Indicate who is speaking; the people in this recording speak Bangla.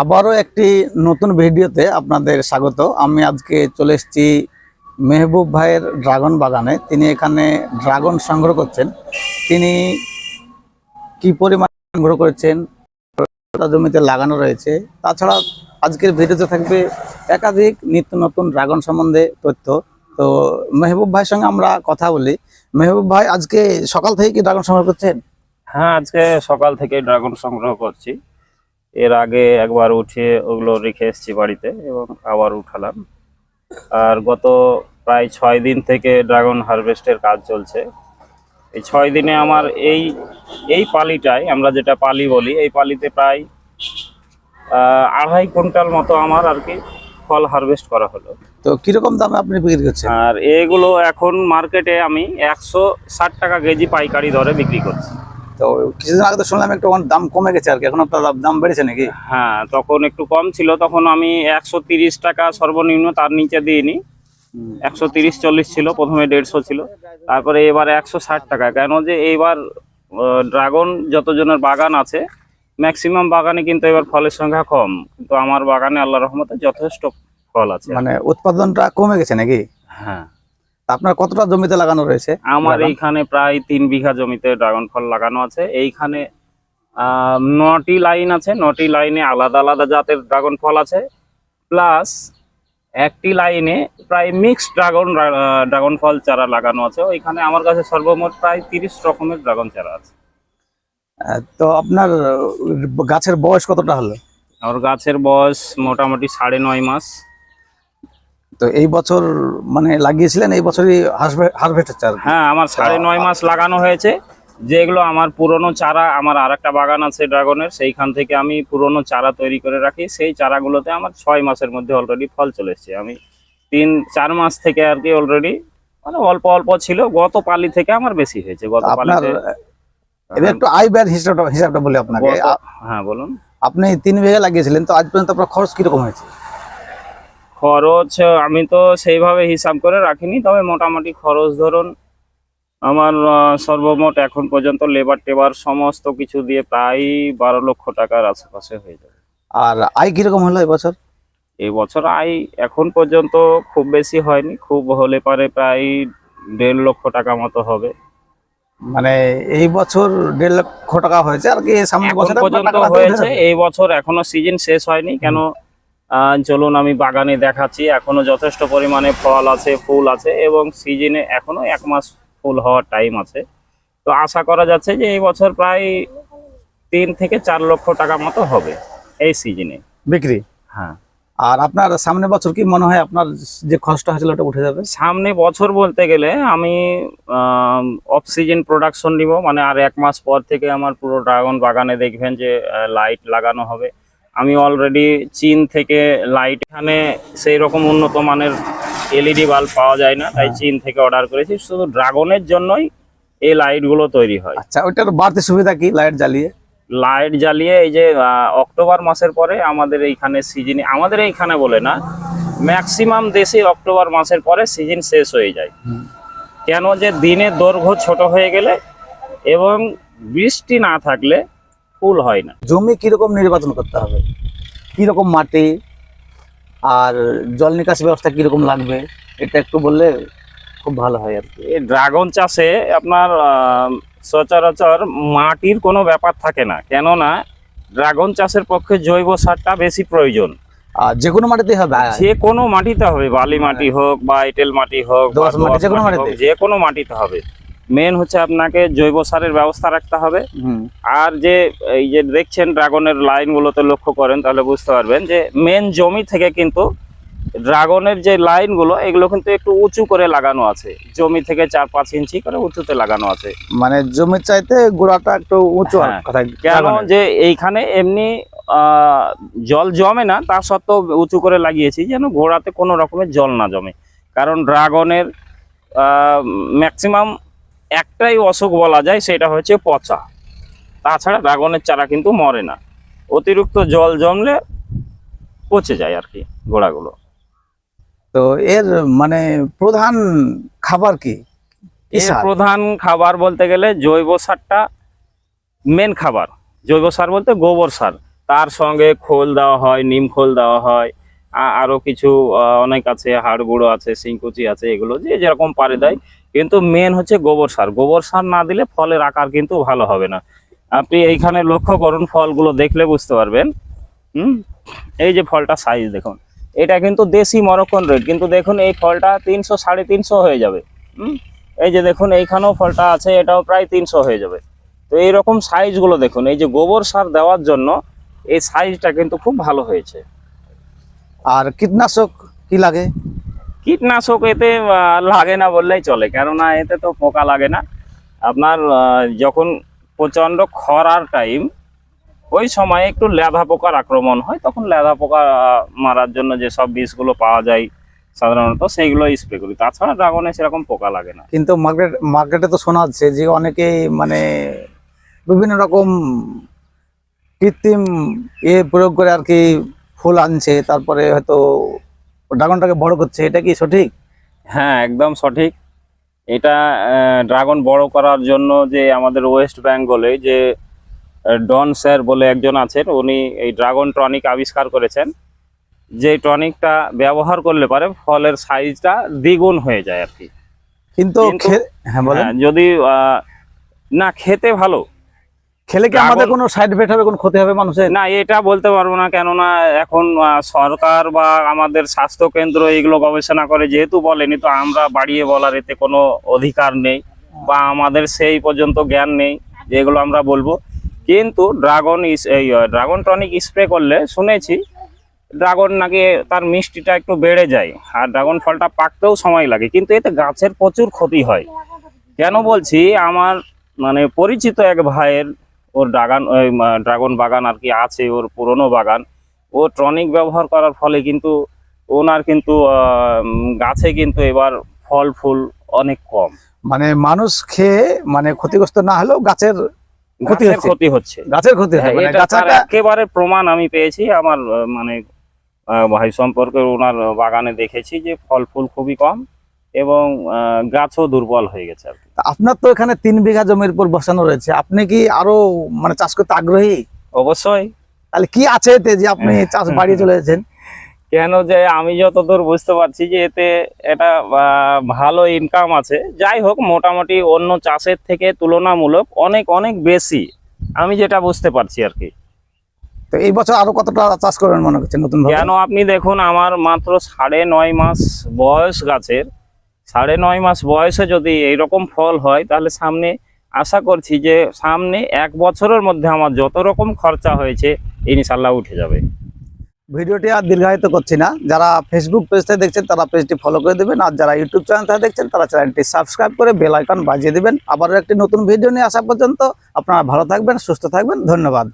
Speaker 1: আবারও একটি নতুন ভিডিওতে আপনাদের স্বাগত। আমি আজকে চলে এসেছি মেহবুব ভাইয়ের ড্রাগন বাগানে। তিনি এখানে ড্রাগন সংগ্রহ করছেন। তিনি কি পরিমাণ সংগ্রহ করেছেন জমিতে লাগানো রয়েছে, তাছাড়া আজকের ভিডিওতে থাকবে একাধিক নিত্য নতুন ড্রাগন সম্বন্ধে তথ্য। তো মেহবুব ভাইয়ের সঙ্গে আমরা কথা বলি। মেহবুব ভাই, আজকে সকাল থেকে কি ড্রাগন সংগ্রহ করছেন?
Speaker 2: হ্যাঁ আজকে সকাল থেকে ড্রাগন সংগ্রহ করছি। এর আগে একবার উঠিয়ে ওগুলো রেখে এসেছি বাড়িতে এবং আবার উঠালাম। আর গত প্রায় ছয় দিন থেকে ড্রাগন হারভেস্টের কাজ চলছে। এই ছয় দিনে আমার এই এই পালিটায় আমরা যেটা পালি বলি এই পালিতে প্রায় আড়াই কুইন্টাল মতো আমার আর কি ফল হারভেস্ট করা হলো।
Speaker 1: তো কীরকম দামে আপনি বিক্রি করছেন?
Speaker 2: আর এগুলো এখন মার্কেটে আমি একশো ষাট টাকা কেজি পাইকারি দরে বিক্রি করছি।
Speaker 1: তো কিছুদিন আগে তো শুনলাম একটু দাম কমে গেছে আর কি। এখন আপনার দাম বেড়েছে নাকি?
Speaker 2: হ্যাঁ তখন একটু কম ছিল। তখন আমি একশো টাকা সর্বনিম্ন তার নিচে দিইনি। একশো তিরিশ চল্লিশ ছিল প্রথমে দেড়শো ছিল। তারপরে এবার একশো ষাট টাকা। কেন যে এইবার ড্রাগন যতজনের বাগান আছে ম্যাক্সিমাম বাগানে কিন্তু এবার ফলের সংখ্যা কম। কিন্তু আমার বাগানে আল্লাহ রহমতে যথেষ্ট ফল আছে।
Speaker 1: মানে উৎপাদনটা কমে গেছে নাকি?
Speaker 2: হ্যাঁ।
Speaker 1: আপনার কতটা জমিতে লাগানো রয়েছে?
Speaker 2: আমার এইখানে প্রায় তিন বিঘা জমিতে ড্রাগন ফল লাগানো আছে। এইখানে নটি লাইন আছে নটি লাইনে আলাদা আলাদা জাতের ড্রাগন ফল আছে। প্লাস একটি লাইনে প্রায় মিক্সড ড্রাগন ড্রাগন ফল চারা লাগানো আছে। ওইখানে আমার কাছে সর্বমোট প্রায় তিরিশ রকমের ড্রাগন চারা আছে।
Speaker 1: তো আপনার গাছের বয়স কতটা হলো?
Speaker 2: আমার গাছের বয়স মোটামুটি সাড়ে নয় মাস।
Speaker 1: তো এই বছর মানে লাগিয়েছিলেন এই বছরই হারভেস্ট হচ্ছে আর
Speaker 2: হ্যাঁ আমার সাড়ে নয় মাস লাগানো হয়েছে। যেগুলো আমার পুরনো চারা আমার আর একটা বাগান আছে ড্রাগনের সেইখান থেকে আমি পুরনো চারা তৈরি করে রাখি। সেই চারাগুলোতে আমার ছয় মাসের মধ্যে অলরেডি ফল চলে এসছে। আমি তিন চার মাস থেকে আর কি অলরেডি মানে অল্প অল্প ছিল। গত পালি থেকে আমার বেশি হয়েছে। গত পালিতে
Speaker 1: একটু আয় ব্যয়ের হিসাবটা হিসাবটা বলি আপনাকে।
Speaker 2: হ্যাঁ বলুন।
Speaker 1: আপনি তিন বিঘা লাগিয়েছিলেন তো আজ পর্যন্ত আপনার খরচ কীরকম হয়েছে?
Speaker 2: খরচ আমি তো সেইভাবে হিসাব করে রাখিনি তবে মোটামুটি খরচ ধরুন আমার সর্বমোট এখন পর্যন্ত লেবার টেবার সমস্ত কিছু দিয়ে প্রায় বারো লক্ষ টাকার আশেপাশে হয়ে যাবে।
Speaker 1: আর আয় কীরকম হলো এবছর?
Speaker 2: এই বছর আয় এখন পর্যন্ত খুব বেশি হয়নি খুব হলে পারে প্রায় দেড় লক্ষ টাকা মতো হবে।
Speaker 1: মানে এই বছর দেড় লক্ষ টাকা হয়েছে আর কি সামনে বছর
Speaker 2: পর্যন্ত হয়েছে এই বছর এখনও সিজন শেষ হয়নি কেন চলুন আমি বাগানে দেখাচ্ছি। এখনও যথেষ্ট পরিমাণে ফল আছে ফুল আছে এবং সিজনে এখনও এক মাস ফুল হওয়ার টাইম আছে। তো আশা করা যাচ্ছে যে এই বছর প্রায় তিন থেকে চার লক্ষ টাকা মতো হবে এই সিজনে
Speaker 1: বিক্রি?
Speaker 2: হ্যাঁ।
Speaker 1: আর আপনার সামনে বছর কি মনে হয় আপনার যে খরচটা হয়েছিল ওটা উঠে যাবে?
Speaker 2: সামনে বছর বলতে গেলে আমি অফ সিজন প্রোডাকশন নিব। মানে আর এক মাস পর থেকে আমার পুরো ড্রাগন বাগানে দেখবেন যে লাইট লাগানো হবে। আমি অলরেডি চীন থেকে লাইট এখানে সেই রকম উন্নত মানের এলইডি বাল্ব পাওয়া যায় না তাই
Speaker 1: হ্যাঁ।
Speaker 2: চীন থেকে অর্ডার করেছি। শুধু ড্রাগনের জন্যই এই লাইটগুলো তৈরি হয়।
Speaker 1: আচ্ছা ওইটার বাড়তি সুবিধা কি লাইট জ্বালিয়ে?
Speaker 2: লাইট জ্বালিয়ে এই যে অক্টোবর মাসের পরে আমাদের এইখানে সিজনে আমাদের এইখানে বলে না ম্যাক্সিমাম দেশে অক্টোবর মাসের পরে সিজন শেষ হয়ে যায়। কেন যে দিনের দৈর্ঘ্য ছোট হয়ে গেলে এবং বৃষ্টি না থাকলে ফুল হয় না।
Speaker 1: জমি কীরকম নির্বাচন করতে হবে? কীরকম মাটি? আর জল নিকাশি ব্যবস্থা কীরকম লাগবে? এটা একটু বললে খুব ভালো হয় আর কি।
Speaker 2: এই ড্রাগন চাষে আপনার সচরাচর মাটির কোনো ব্যাপার থাকে না। কেননা ড্রাগন চাষের পক্ষে জৈব সারটা বেশি প্রয়োজন।
Speaker 1: আর যে কোনো মাটিতেই হবে
Speaker 2: যে কোনো মাটিতে হবে। বালি মাটি হোক বা এঁটেল মাটি হোক
Speaker 1: মাটি, যে কোনো মাটিতে?
Speaker 2: যে কোনো মাটিতে হবে। মেন হচ্ছে আপনাকে জৈব সারের ব্যবস্থা রাখতে হবে। আর যে এই যে দেখছেন ড্রাগনের লাইনগুলোতে লক্ষ্য করেন তাহলে বুঝতে পারবেন যে মেন জমি থেকে কিন্তু ড্রাগনের যে লাইনগুলো এগুলো কিন্তু একটু উঁচু করে লাগানো আছে। জমি থেকে চার পাঁচ ইঞ্চি করে উঁচুতে লাগানো আছে।
Speaker 1: মানে জমির চাইতে গোড়াটা একটু উঁচু
Speaker 2: হ্যাঁ, কেন যে এইখানে এমনি জল জমে না তা সত্ত্বেও উঁচু করে লাগিয়েছি যেন গোড়াতে কোনো রকমের জল না জমে। কারণ ড্রাগনের ম্যাক্সিমাম একটাই অসুখ বলা যায় সেটা হচ্ছে পচা। তাছাড়া ড্রাগনের চারা কিন্তু মরে না। অতিরিক্ত জল জমলে পচে যায় আর কি গোড়াগুলো।
Speaker 1: তো এর মানে প্রধান খাবার কি?
Speaker 2: প্রধান খাবার বলতে গেলে জৈব সারটা মেন খাবার। জৈব সার বলতে গোবর সার। তার সঙ্গে খোল দেওয়া হয় নিম খোল দেওয়া হয় আ- আরও কিছু অনেক আছে হাড় গুঁড়ো আছে সিংকুচি আছে এগুলো যে যেরকম পারে দেয় কিন্তু মেন হচ্ছে গোবর সার। গোবর সার না দিলে ফলের আকার কিন্তু ভালো হবে না। আপনি এইখানে লক্ষ্য করুন, ফলগুলো দেখলে বুঝতে পারবেন। হুম? এই যে ফলটা সাইজ দেখুন। এটা কিন্তু দেশি মরক্কন রেট কিন্তু দেখুন এই ফলটা তিনশো, সাড়ে তিনশো হয়ে যাবে। হুম? এই যে দেখুন, এইখানেও ফলটা আছে, এটাও প্রায় তিনশো হয়ে যাবে। তো এইরকম সাইজগুলো দেখুন, এই যে গোবর সার দেওয়ার জন্য এই সাইজটা কিন্তু খুব ভালো হয়েছে।
Speaker 1: আর কীটনাশক কি লাগে?
Speaker 2: কীটনাশক এতে লাগে না বললেই চলে। কেননা এতে তো পোকা লাগে না। আপনার যখন প্রচণ্ড খরার টাইম ওই সময় একটু লেদা পোকার আক্রমণ হয়। তখন লেদা পোকা মারার জন্য যে সব বিষগুলো পাওয়া যায় সাধারণত, সেইগুলো স্প্রে করি। তাছাড়া ড্রাগনে সেরকম পোকা লাগে না।
Speaker 1: কিন্তু মার্কেট মার্কেটে তো শোনা যাচ্ছে যে অনেকেই মানে বিভিন্ন রকম কৃত্রিম এ প্রয়োগ করে আর কি ফুল আনছে। তারপরে হয়তো ড্রাগনটাকে বড় করছে এটা কি সঠিক?
Speaker 2: হ্যাঁ একদম সঠিক। এটা ড্রাগন বড় করার জন্য যে আমাদের ওয়েস্ট বেঙ্গলে যে ডন স্যার বলে একজন আছেন উনি এই ড্রাগন টনিক আবিষ্কার করেছেন। যে টনিকটা ব্যবহার করলে পারে ফলের সাইজটা দ্বিগুণ হয়ে যায় আর কি।
Speaker 1: কিন্তু হ্যাঁ বলেন।
Speaker 2: হ্যাঁ, যদি না খেতে ভালো
Speaker 1: খেলে কি আমাদের কোনো সাইড এফেক্ট হবে কোনো ক্ষতি হবে মানুষের?
Speaker 2: না এটা বলতে পারব না কেননা এখন সরকার বা আমাদের স্বাস্থ্য কেন্দ্র এগুলো গবেষণা করে যেহেতু বলেনি তো আমরা বাড়িয়ে বলার এতে কোনো অধিকার নেই বা আমাদের সেই পর্যন্ত জ্ঞান নেই যে এগুলো আমরা বলব। কিন্তু ড্রাগন এই ড্রাগন টনিক স্প্রে করলে শুনেছি ড্রাগন নাকি তার মিষ্টিটা একটু বেড়ে যায় আর ড্রাগন ফলটা পাকতেও সময় লাগে কিন্তু এতে গাছের প্রচুর ক্ষতি হয়। কেন বলছি আমার মানে পরিচিত এক ভাইয়ের ওর ড্রাগন ওই ড্রাগন বাগান আর কি আছে ওর পুরনো বাগান। ও টনিক ব্যবহার করার ফলে কিন্তু ওনার কিন্তু গাছে কিন্তু এবার ফল ফুল অনেক কম।
Speaker 1: মানে মানুষ খেয়ে মানে ক্ষতিগ্রস্ত না হলেও গাছের ক্ষতি হচ্ছে।
Speaker 2: ক্ষতি হচ্ছে।
Speaker 1: গাছের ক্ষতি হয় মানে
Speaker 2: একেবারে প্রমাণ আমি পেয়েছি আমার মানে ভাই সম্পর্কে ওনার বাগানে দেখেছি যে ফল ফুল খুবই কম। এবং গাছও দুর্বল হয়ে গেছে আর।
Speaker 1: আপনার তো এখানে তিন বিঘা জমির উপর বসানো রয়েছে। আপনি কি আরও মানে চাষ করতে আগ্রহী?
Speaker 2: অবশ্যই।
Speaker 1: তাহলে কি আছে এতে যে আপনি চাষ বাড়িয়ে চলে যাচ্ছেন
Speaker 2: কেন যে আমি যতদূর বুঝতে পারছি যে এতে এটা ভালো ইনকাম আছে। যাই হোক মোটামুটি অন্য চাষের থেকে তুলনামূলক অনেক অনেক বেশি। আমি যেটা বুঝতে পারছি আর কি।
Speaker 1: তো এই বছর আরও কতটা চাষ করবেন মনে করছেন নতুন
Speaker 2: কেন আপনি দেখুন আমার মাত্র সাড়ে নয় মাস বয়স গাছের। সাড়ে নয় মাস বয়সে যদি এইরকম ফল হয়, তাহলে সামনে আশা করছি যে সামনে এক বছরের মধ্যে আমার যত রকম খরচা হয়েছে ইনশাল্লাহ উঠে যাবে।
Speaker 1: ভিডিওটি আর দীর্ঘায়িত করছি না। যারা ফেসবুক পেজটা দেখছেন, তারা পেজটি ফলো করে দেবেন। আর যারা ইউটিউব চ্যানেল থেকে দেখছেন, তারা চ্যানেলটি সাবস্ক্রাইব করে বেল আইকন বাজিয়ে দেবেন। আবারও একটি নতুন ভিডিও নিয়ে আসা পর্যন্ত আপনারা ভালো থাকবেন, সুস্থ থাকবেন। ধন্যবাদ।